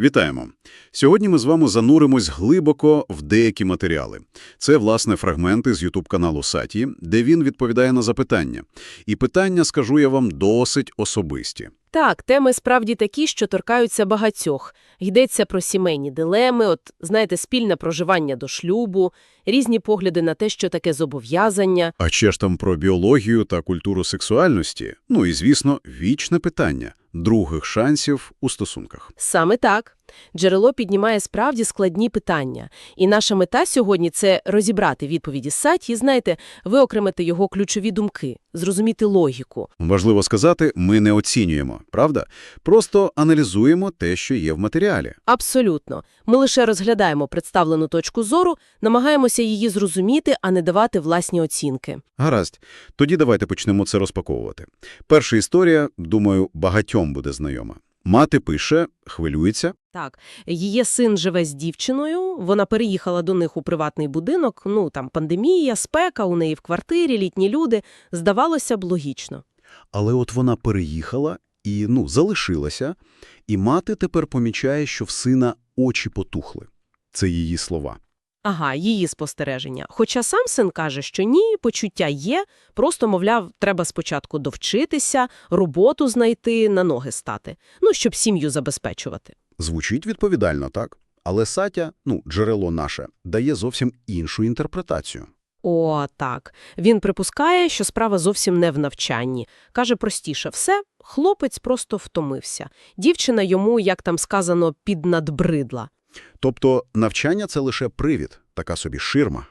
Вітаємо! Сьогодні ми з вами зануримось глибоко в деякі матеріали. Це, власне, фрагменти з YouTube-каналу Саті, де він відповідає на запитання. І питання, скажу я вам, досить особисті. Так, теми справді такі, що торкаються багатьох. Йдеться про сімейні дилеми, от, знаєте, спільне проживання до шлюбу, різні погляди на те, що таке зобов'язання. А ще ж там про біологію та культуру сексуальності. Ну і, звісно, вічне питання – других шансів у стосунках. Саме так. Джерело піднімає справді складні питання. І наша мета сьогодні – це розібрати відповіді Саті, знаєте, виокремити його ключові думки, зрозуміти логіку. Важливо сказати, ми не оцінюємо, правда? Просто аналізуємо те, що є в матеріалі. Абсолютно. Ми лише розглядаємо представлену точку зору, намагаємося її зрозуміти, а не давати власні оцінки. Гаразд. Тоді давайте почнемо це розпаковувати. Перша історія, думаю, багатьом буде знайома. Мати пише, хвилюється. Так, її син живе з дівчиною, вона переїхала до них у приватний будинок, ну там пандемія, спека, у неї в квартирі, літні люди. Здавалося б, логічно. Але от вона переїхала і, ну, залишилася, і мати тепер помічає, що в сина очі потухли. Це її слова. Ага, її спостереження. Хоча сам син каже, що ні, почуття є, просто, мовляв, треба спочатку довчитися, роботу знайти, на ноги стати, ну, щоб сім'ю забезпечувати. Звучить відповідально, так? Але Сатя, ну, джерело наше, дає зовсім іншу інтерпретацію. О, так. Він припускає, що справа зовсім не в навчанні. Каже простіше все, хлопець просто втомився. Дівчина йому, як там сказано, піднадбридла. Тобто навчання – це лише привід, така собі ширма.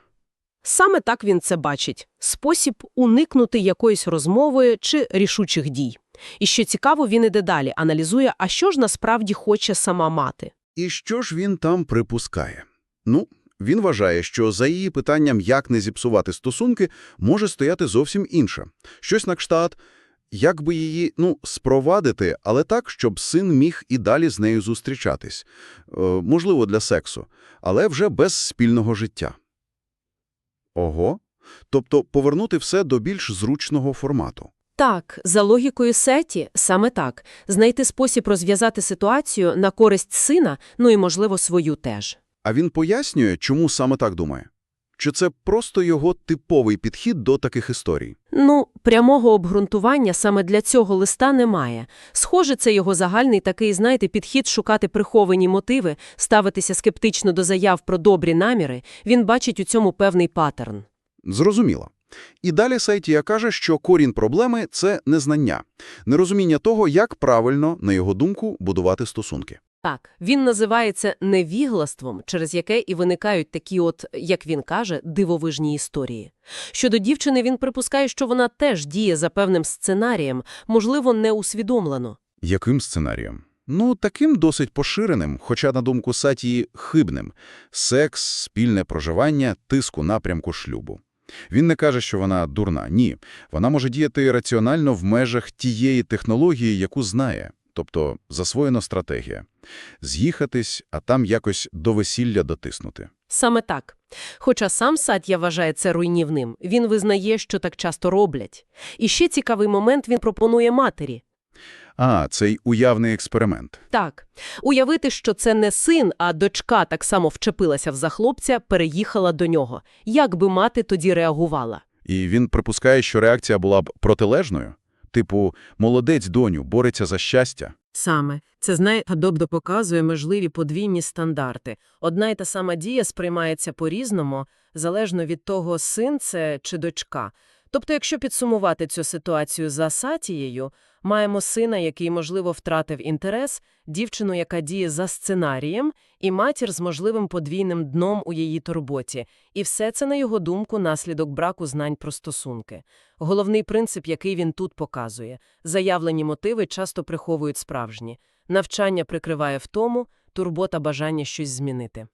Саме так він це бачить – спосіб уникнути якоїсь розмови чи рішучих дій. І що цікаво, він іде далі, аналізує, а що ж насправді хоче сама мати. І що ж він там припускає? Ну, він вважає, що за її питанням, як не зіпсувати стосунки, може стояти зовсім інше. Щось на кшталт, як би її, ну, спровадити, але так, щоб син міг і далі з нею зустрічатись. Е, можливо, для сексу, але вже без спільного життя. Ого. Тобто повернути все до більш зручного формату. Так, за логікою Сеті, саме так. Знайти спосіб розв'язати ситуацію на користь сина, ну і, можливо, свою теж. А він пояснює, чому саме так думає? Чи це просто його типовий підхід до таких історій? Ну, прямого обґрунтування саме для цього листа немає. Схоже, це його загальний такий, знаєте, підхід шукати приховані мотиви, ставитися скептично до заяв про добрі наміри. Він бачить у цьому певний паттерн. Зрозуміло. І далі Сайтія каже, що корінь проблеми – це незнання, нерозуміння того, як правильно, на його думку, будувати стосунки. Так, він називає це невіглаством, через яке і виникають такі от, як він каже, дивовижні історії. Щодо дівчини, він припускає, що вона теж діє за певним сценарієм, можливо, неусвідомлено. Яким сценарієм? Ну, таким досить поширеним, хоча, на думку Сатії, хибним. Секс, спільне проживання, тиск у напрямку шлюбу. Він не каже, що вона дурна. Ні. Вона може діяти раціонально в межах тієї технології, яку знає. Тобто засвоєна стратегія. З'їхатись, а там якось до весілля дотиснути. Саме так. Хоча сам Сатя вважає це руйнівним, він визнає, що так часто роблять. І ще цікавий момент він пропонує матері. А, цей уявний експеримент. Так, уявити, що це не син, а дочка так само вчепилася в за хлопця, переїхала до нього. Як би мати тоді реагувала? І він припускає, що реакція була б протилежною? Типу, молодець, доню, бореться за щастя? Саме. Це, знає, показує можливі подвійні стандарти. Одна й та сама дія сприймається по-різному, залежно від того, син це чи дочка. Тобто, якщо підсумувати цю ситуацію за Сатією, маємо сина, який, можливо, втратив інтерес, дівчину, яка діє за сценарієм, і матір з можливим подвійним дном у її турботі. І все це, на його думку, наслідок браку знань про стосунки. Головний принцип, який він тут показує – заявлені мотиви часто приховують справжні. Навчання прикриває втому, турбота бажання щось змінити.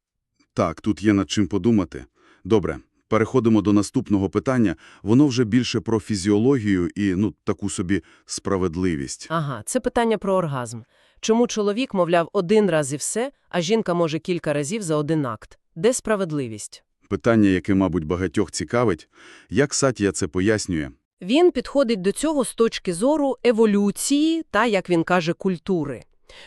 Так, тут є над чим подумати. Добре, переходимо до наступного питання. Воно вже більше про фізіологію і, ну, таку собі справедливість. Ага, це питання про оргазм. Чому чоловік, мовляв, один раз і все, а жінка може кілька разів за один акт? Де справедливість? Питання, яке, мабуть, багатьох цікавить. Як Сатія це пояснює? Він підходить до цього з точки зору еволюції та, як він каже, культури.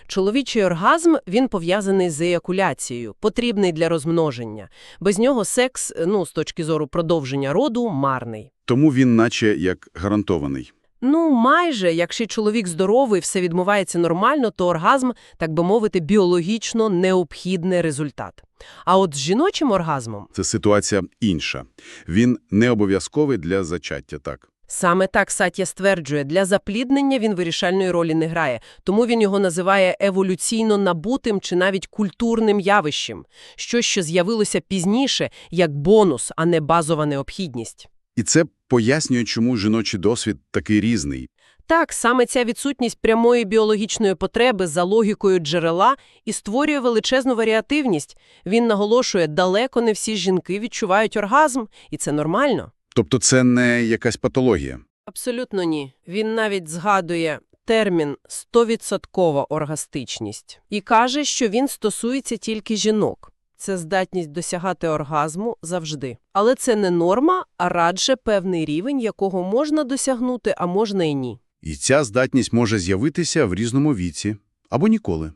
Чоловічий оргазм, він пов'язаний з еякуляцією, потрібний для розмноження. Без нього секс, ну, з точки зору продовження роду, марний. Тому він наче як гарантований. Ну, майже, якщо чоловік здоровий, все відбувається нормально, то оргазм, так би мовити, біологічно необхідний результат. А от з жіночим оргазмом Це ситуація інша. Він не обов'язковий для зачаття, так? Саме так Сатя стверджує, для запліднення він вирішальної ролі не грає, тому він його називає еволюційно набутим чи навіть культурним явищем, щось, що з'явилося пізніше, як бонус, а не базова необхідність. І це пояснює, чому жіночий досвід такий різний. Так, саме ця відсутність прямої біологічної потреби за логікою джерела і створює величезну варіативність. Він наголошує, далеко не всі жінки відчувають оргазм, і це нормально. Тобто це не якась патологія. Абсолютно ні. Він навіть згадує термін «стовідсоткова оргастичність» і каже, що він стосується тільки жінок. Це здатність досягати оргазму завжди. Але це не норма, а радше певний рівень, якого можна досягнути, а можна і ні. І ця здатність може з'явитися в різному віці. Або ніколи.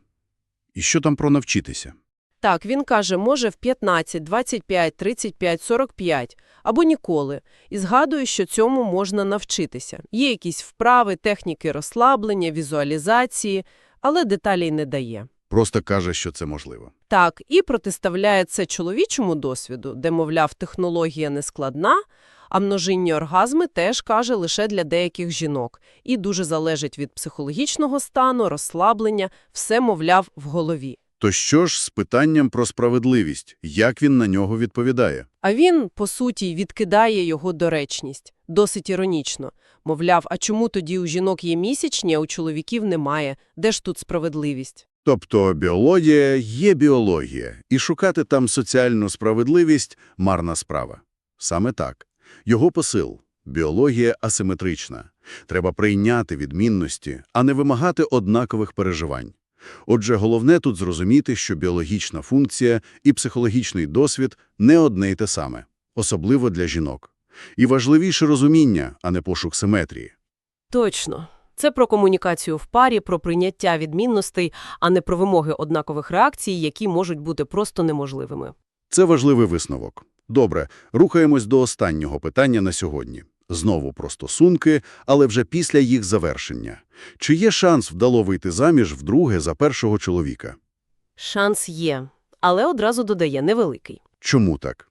І що там про навчитися? Так, він каже, може в 15, 25, 35, 45 або ніколи. І згадує, що цьому можна навчитися. Є якісь вправи, техніки розслаблення, візуалізації, але деталей не дає. Просто каже, що це можливо. Так, і протиставляє це чоловічому досвіду, де, мовляв, технологія не складна, а множинні оргазми теж, каже, лише для деяких жінок. І дуже залежить від психологічного стану, розслаблення, все, мовляв, в голові. То що ж з питанням про справедливість? Як він на нього відповідає? А він, по суті, відкидає його доречність. Досить іронічно. Мовляв, а чому тоді у жінок є місячні, а у чоловіків немає? Де ж тут справедливість? Тобто біологія є біологія, і шукати там соціальну справедливість – марна справа. Саме так. Його посил – біологія асиметрична. Треба прийняти відмінності, а не вимагати однакових переживань. Отже, головне тут зрозуміти, що біологічна функція і психологічний досвід не одне й те саме, особливо для жінок. І важливіше розуміння, а не пошук симетрії. Точно. Це про комунікацію в парі, про прийняття відмінностей, а не про вимоги однакових реакцій, які можуть бути просто неможливими. Це важливий висновок. Добре, рухаємось до останнього питання на сьогодні. Знову про стосунки, але вже після їх завершення. Чи є шанс вдало вийти заміж вдруге за першого чоловіка? Шанс є, але одразу додає невеликий. Чому так?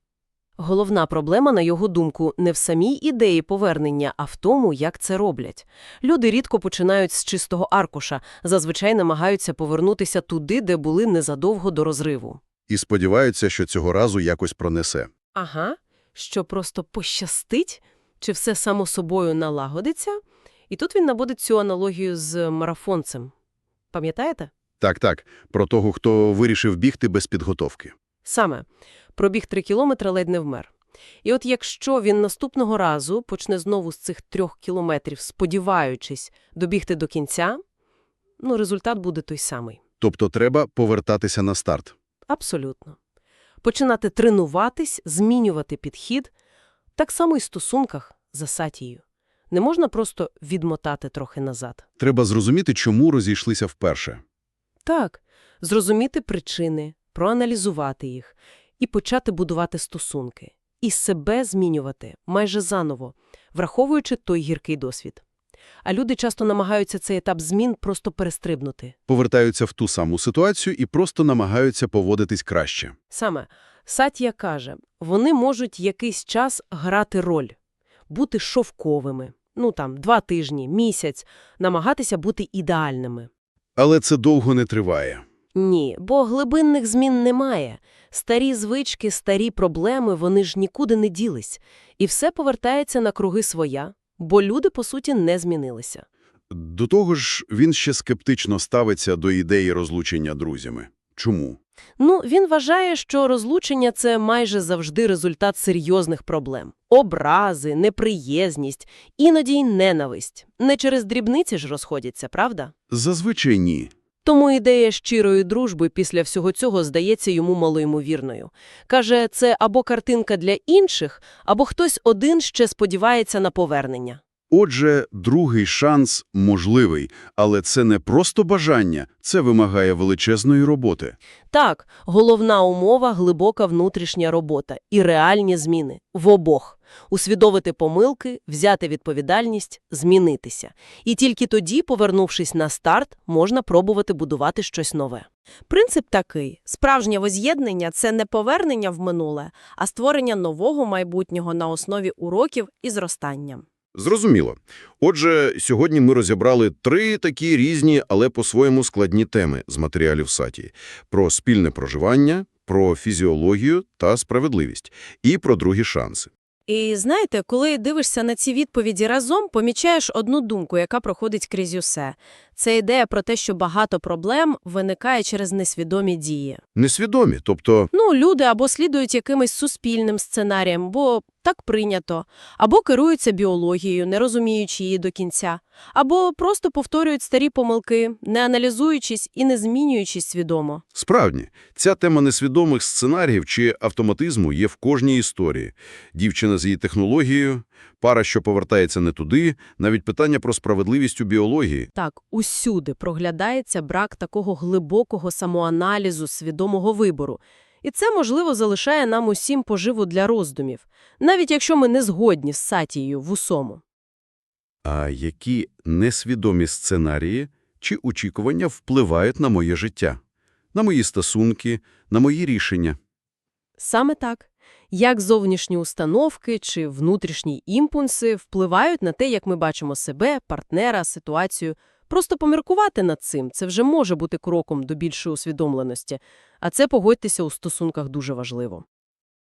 Головна проблема, на його думку, не в самій ідеї повернення, а в тому, як це роблять. Люди рідко починають з чистого аркуша, зазвичай намагаються повернутися туди, де були незадовго до розриву. І сподіваються, що цього разу якось пронесе. Ага, що просто пощастить, чи все само собою налагодиться? І тут він наводить цю аналогію з марафонцем. Пам'ятаєте? Так-так, про того, хто вирішив бігти без підготовки. Саме. Пробіг три кілометри, ледь не вмер. І от якщо він наступного разу почне знову з цих трьох кілометрів, сподіваючись добігти до кінця, ну, результат буде той самий. Тобто треба повертатися на старт. Абсолютно. Починати тренуватись, змінювати підхід. Так само і в стосунках за Сатією. Не можна просто відмотати трохи назад. Треба зрозуміти, чому розійшлися вперше. Так, зрозуміти причини, проаналізувати їх і почати будувати стосунки. І себе змінювати майже заново, враховуючи той гіркий досвід. А люди часто намагаються цей етап змін просто перестрибнути. Повертаються в ту саму ситуацію і просто намагаються поводитись краще. Саме, Сатія каже, вони можуть якийсь час грати роль, бути шовковими, ну там, два тижні, місяць, намагатися бути ідеальними. Але це довго не триває. Ні, бо глибинних змін немає. Старі звички, старі проблеми, вони ж нікуди не ділись. І все повертається на круги своя, бо люди, по суті, не змінилися. До того ж, він ще скептично ставиться до ідеї розлучення друзями. Чому? Ну, він вважає, що розлучення – це майже завжди результат серйозних проблем. Образи, неприязність, іноді й ненависть. Не через дрібниці ж розходяться, правда? Зазвичай ні. Тому ідея щирої дружби після всього цього здається йому малоймовірною. Каже, це або картинка для інших, або хтось один ще сподівається на повернення. Отже, другий шанс можливий, але це не просто бажання, це вимагає величезної роботи. Так, головна умова – глибока внутрішня робота і реальні зміни. В обох. Усвідомити помилки, взяти відповідальність, змінитися. І тільки тоді, повернувшись на старт, можна пробувати будувати щось нове. Принцип такий: справжнє воз'єднання – це не повернення в минуле, а створення нового майбутнього на основі уроків і зростання. Зрозуміло. Отже, сьогодні ми розібрали три такі різні, але по-своєму складні теми з матеріалів Саті. Про спільне проживання, про фізіологію та справедливість і про другі шанси. І знаєте, коли дивишся на ці відповіді разом, помічаєш одну думку, яка проходить крізь усе. Це ідея про те, що багато проблем виникає через несвідомі дії. Несвідомі, тобто Ну, люди або слідують якимось суспільним сценаріям, бо так прийнято, або керуються біологією, не розуміючи її до кінця, або просто повторюють старі помилки, не аналізуючись і не змінюючись свідомо. Справді, ця тема несвідомих сценаріїв чи автоматизму є в кожній історії. Дівчина з її технологією, пара, що повертається не туди, навіть питання про справедливість у біології. Так, усюди проглядається брак такого глибокого самоаналізу, свідомого вибору. І це, можливо, залишає нам усім поживу для роздумів, навіть якщо ми не згодні з Сатією в усьому. А які несвідомі сценарії чи очікування впливають на моє життя, на мої стосунки, на мої рішення? Саме так. Як зовнішні установки чи внутрішні імпульси впливають на те, як ми бачимо себе, партнера, ситуацію. Просто поміркувати над цим – це вже може бути кроком до більшої усвідомленості. А це, погодьтеся, у стосунках дуже важливо.